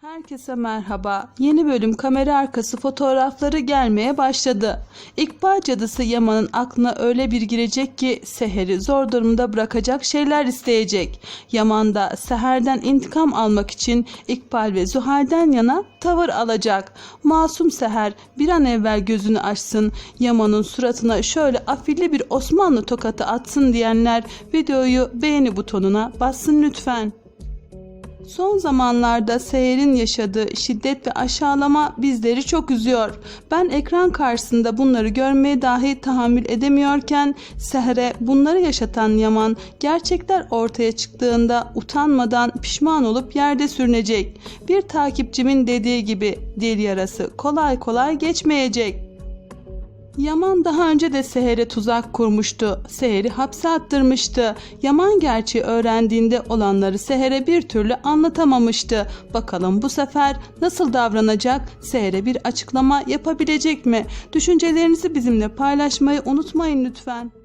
Herkese merhaba. Yeni bölüm kamera arkası fotoğrafları gelmeye başladı. İkbal cadısı Yaman'ın aklına öyle bir girecek ki Seher'i zor durumda bırakacak şeyler isteyecek. Yaman da Seher'den intikam almak için İkbal ve Zuhal'den yana tavır alacak. Masum Seher bir an evvel gözünü açsın. Yaman'ın suratına şöyle afilli bir Osmanlı tokatı atsın diyenler videoyu beğeni butonuna bassın lütfen. Son zamanlarda Seher'in yaşadığı şiddet ve aşağılama bizleri çok üzüyor. Ben ekran karşısında bunları görmeye dahi tahammül edemiyorken Seher'e bunları yaşatan Yaman gerçekler ortaya çıktığında utanmadan pişman olup yerde sürünecek. Bir takipçimin dediği gibi dil yarası kolay kolay geçmeyecek. Yaman daha önce de Seher'e tuzak kurmuştu. Seher'i hapse attırmıştı. Yaman gerçeği öğrendiğinde olanları Seher'e bir türlü anlatamamıştı. Bakalım bu sefer nasıl davranacak? Seher'e bir açıklama yapabilecek mi? Düşüncelerinizi bizimle paylaşmayı unutmayın lütfen.